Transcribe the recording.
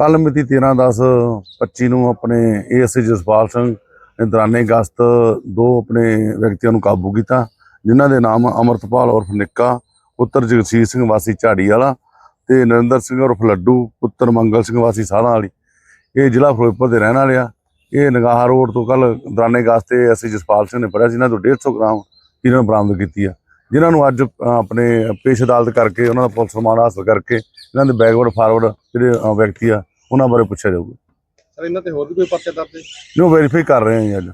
ਕੱਲ ਮਿਤੀ 13/10/25 ਨੂੰ ਆਪਣੇ ਏਐਸਏ ਜਸਪਾਲ ਸਿੰਘ ਨੇ ਦੌਰਾਨੇ ਗਸਤ ਦੋ ਆਪਣੇ ਵਿਅਕਤੀਆਂ ਨੂੰ ਕਾਬੂ ਕੀਤਾ, ਜਿਨ੍ਹਾਂ ਦੇ ਨਾਮ ਅਮਰਤਪਾਲ ਉਰਫ ਨਿੱਕਾ, ਪੁੱਤਰ ਜਗਸੀਰ ਸਿੰਘ ਵਾਸੀ ਝਾੜੀ ਵਾਲਾ ਤੇ ਨਰਿੰਦਰ ਸਿੰਘ ਉਰਫ ਲੱਡੂ, ਪੁੱਤਰ ਮੰਗਲ ਸਿੰਘ ਵਾਸੀ ਸਾਲਾਂ ਵਾਲੀ। ਇਹ ਜ਼ਿਲ੍ਹਾ ਫਿਰੋਜ਼ਪੁਰ ਦੇ ਰਹਿਣ ਵਾਲੇ ਆ। ਇਹ ਨਗਾਹ ਰੋਡ ਤੋਂ ਕੱਲ ਦੌਰਾਨੇ ਗਸਤ ਤੇ ਏਐਸਏ ਜਸਪਾਲ ਸਿੰਘ ਨੇ ਫੜਿਆ ਸੀ ਇਹਨਾਂ ਤੋਂ 150 ਗ੍ਰਾਮ ਇਹਨਾਂ ਬਰਾਮਦ ਕੀਤੀ ਆ। ਜਿਨ੍ਹਾਂ ਨੂੰ ਅੱਜ ਆਪਣੇ ਪੇਸ਼ ਅਦਾਲਤ ਕਰਕੇ, ਉਹਨਾਂ ਦਾ ਪੁਲਿਸ ਰਿਮਾਂਡ ਹਾਸਲ ਕਰਕੇ, ਇਹਨਾਂ ਦੇ ਬੈਕਵਰਡ, ਫਾਰਵਰਡ ਜਿਹੜੇ ਵਿਅਕਤੀ ਆ ਉਹਨਾਂ ਬਾਰੇ ਪੁੱਛਿਆ ਜਾਊਗਾ। ਸਰ ਇਹਨਾਂ ਤੇ ਹੋਰ ਵੀ ਕੋਈ ਪਰਚਾ ਦਰਜ ਹੈ? ਜੋ ਵੈਰੀਫਾਈ ਕਰ ਰਹੇ ਹਾਂ ਜੀ ਅੱਜ।